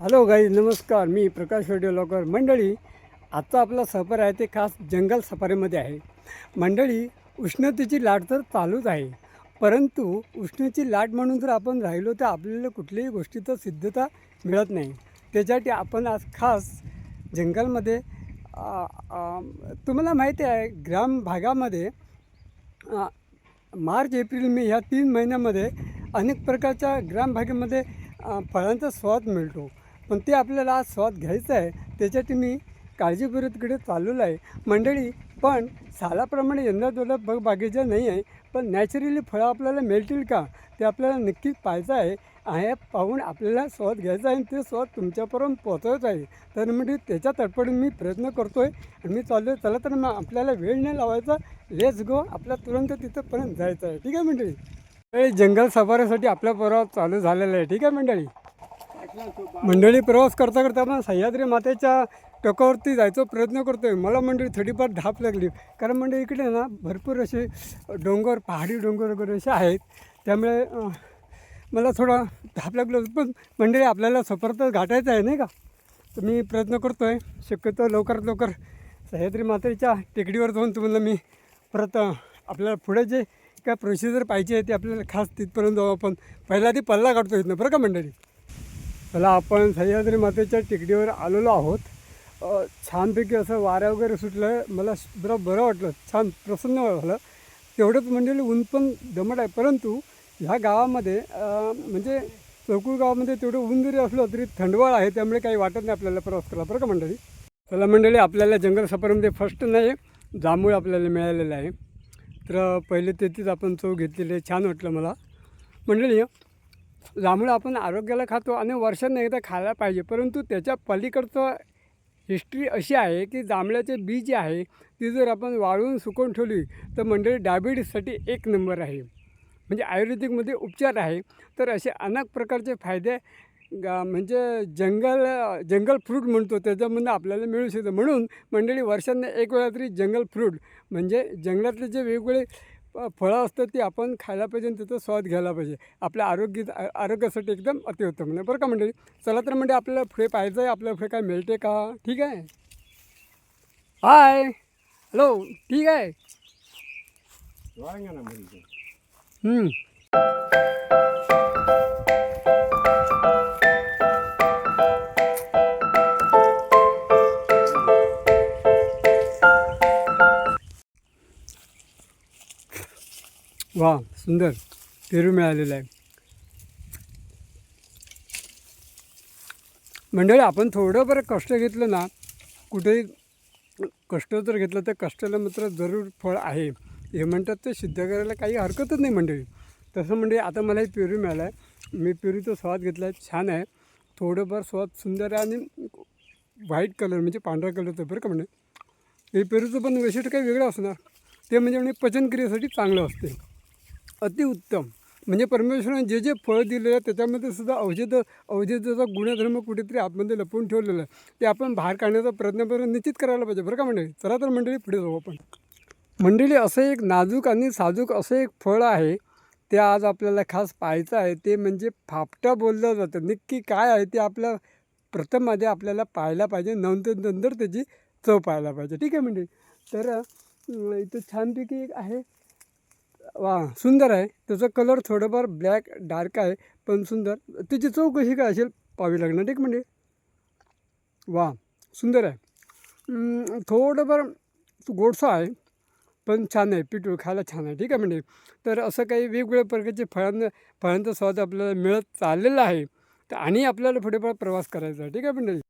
Hello गाई नमस्कार. मी प्रकाश लोकर. मंडळी आजचा आपला सफर आहे ते खास जंगल सफारीमध्ये आहे. मंडळी उष्णतेची लाट तर चालूच आहे परंतु उष्णतेची लाट म्हणून जर आपण राहिलो तर आपल्याला कुठल्याही गोष्टीचं सिद्धता मिळत नाही. त्याच्यासाठी आपण आज खास जंगलमध्ये तुम्हाला माहिती आहे ग्राम भागामध्ये मार्च एप्रिल मे ह्या तीन महिन्यामध्ये अनेक प्रकारच्या ग्रामभागामध्ये भागामध्ये फळांचा स्वाद मिळतो. पण ते आपल्याला आज स्वाद घ्यायचा आहे त्याच्यासाठी मी काळजीपूर्वक चाललेलो आहे. मंडळी पण सालाप्रमाणे यंदा थोडं बग बागेचं नाही आहे पण नॅचरली फळं आपल्याला मिळतील का? ते आपल्याला नक्कीच पाहायचं आहे. आहे पाहून आपल्याला स्वाद घ्यायचा आहे आणि ते स्वाद तुमच्यापर्यंत पोहोचवायचं आहे. तर म्हणजे त्याच्या तडपडून मी प्रयत्न करतो आहे आणि मी चाललो चला तर मग आपल्याला वेळ नाही लावायचा लेस गो आपल्या तुरंत तिथंपर्यंत जायचं आहे. ठीक आहे मंडळी? जंगल सफारीसाठी आपला बरोबर चालू झालेला आहे. ठीक आहे मंडळी? मंडळी प्रवास करता करता आपण सह्याद्री मातेच्या टोकावरती जायचा प्रयत्न करतो आहे मला मंडळी थोडीफार धाप लागली. कारण मंडळी इकडे ना भरपूर असे डोंगर पहाडी डोंगर वगैरे असे आहेत. त्यामुळे मला थोडा धाप लागलं पण मंडळी आपल्याला सफरतच गाठायचं आहे नाही का? तर मी प्रयत्न करतो आहे शक्यतो लवकरात लवकर सह्याद्री मातेच्या टेकडीवर जाऊन तुम्हाला मी परत आपल्याला पुढे जे काय प्रोसिजर पाहिजे आहे ते आपल्याला खास तिथपर्यंत जाऊ आपण. पहिला ती पल्ला काढतो इथनं. बरं का मंडळी? चला आपण सह्याद्री मातेच्या टेकडीवर आलेलो आहोत. छानपैकी असं वाऱ्या वगैरे सुटलं मला बरं बरं वाटलं. छान प्रसन्न झालं. तेवढंच म्हणजे ऊन पण दमट आहे. परंतु ह्या गावामध्ये म्हणजे चौकूळ गावामध्ये तेवढं ऊन जरी असलं तरी थंडवाळ आहे. त्यामुळे काही वाटत नाही आपल्याला प्रवास करायला. बरं का मंडळी? चला मंडळी आपल्याला जंगल सफारीमध्ये फर्स्ट नाही जांभूळ आपल्याला मिळालेलं आहे. तर पहिले तेथेच आपण चव घेतलेली आहे. छान वाटलं मला. मंडळी जांभळं आपण आरोग्याला खातो आणि वर्षांना एकदा खायला पाहिजे. परंतु त्याच्या पलीकडचं हिस्ट्री अशी आहे की जांभळ्याचे बी जे आहे ती जर आपण वाळवून सुकवून ठेवली तर मंडळी डायबिटीजसाठी एक नंबर आहे. म्हणजे आयुर्वेदिकमध्ये उपचार आहे. तर असे अनेक प्रकारचे फायदे म्हणजे जंगल जंगल फ्रूट म्हणतो त्याच्यामधून आपल्याला मिळू शकतं. म्हणून मंडळी वर्षांना एक वेळा तरी जंगल फ्रूट म्हणजे जंगलातले जे वेगवेगळे फळं असतात ती आपण खायला पाहिजे आणि त्याचा स्वाद घ्यायला पाहिजे. आपल्या आरोग्य आरोग्यासाठी एकदम अतिउत्तम म्हणजे बरं का मंडळी? चला तर म्हणजे आपल्याला पुढे पाहायचं आहे आपल्याला पुढे काय मिळते का? ठीक आहे? हाय. हॅलो. ठीक आहे? वा सुंदर. पेरू मिळालेला आहे. मंडळी आपण थोडं बरं कष्ट घेतलं ना कुठेही कष्ट जर घेतलं तर कष्टाला मात्र जरूर फळ आहे. हे म्हणतात ते सिद्ध करायला काही हरकतच नाही मंडळी. तसं म्हणजे आता मला हे पेरू मिळाला आहे. मी पेरूचा स्वाद घेतला आहे. छान आहे. थोडंफार स्वाद सुंदर आहे आणि व्हाईट कलर म्हणजे पांढरा कलरचं बरं का म्हणजे. हे पेरूचं पण वैशिष्ट्य काही वेगळं असणार. ते म्हणजे म्हणजे पचनक्रियेसाठी चांगलं असते. अतिउत्तम म्हणजे परमेश्वराने जे जे फळ दिलेलं आहे त्याच्यामध्ये सुद्धा औषध औषधाचा गुणधर्म कुठेतरी आतमध्ये लपवून ठेवलेला आहे. ते आपण बाहेर काढण्याचा प्रयत्न करून निश्चित करायला पाहिजे. बरं का मंडळी? चला तर मंडळी पुढे जाऊ आपण. मंडळी असं एक नाजूक आणि साजूक असं एक फळ आहे ते आज आपल्याला खास पाहायचं आहे. ते म्हणजे फापटा बोललं जातं. नक्की काय आहे ते आपल्या प्रथममध्ये आपल्याला पाहायला पाहिजे. नंतर नंतर त्याची चव पाहायला पाहिजे. ठीक आहे मंडळी? तर इथं छानपैकी एक आहे. वा सुंदर आहे. त्याचा कलर थोडंफार ब्लॅक डार्क आहे पण सुंदर. त्याची चव कशी काय असेल पाहावी लागणार ठीक म्हणजे वा सुंदर आहे. थोडंफार गोडसा आहे पण छान आहे. पिठू खायला छान आहे ठीक आहे म्हणजे. तर असं काही वेगवेगळ्या प्रकारचे फळांना फळांचा स्वाद आपल्याला मिळत चाललेला आहे. तर आणि आपल्याला थोडेफार प्रवास करायचा आहे ठीक आहे म्हणजे.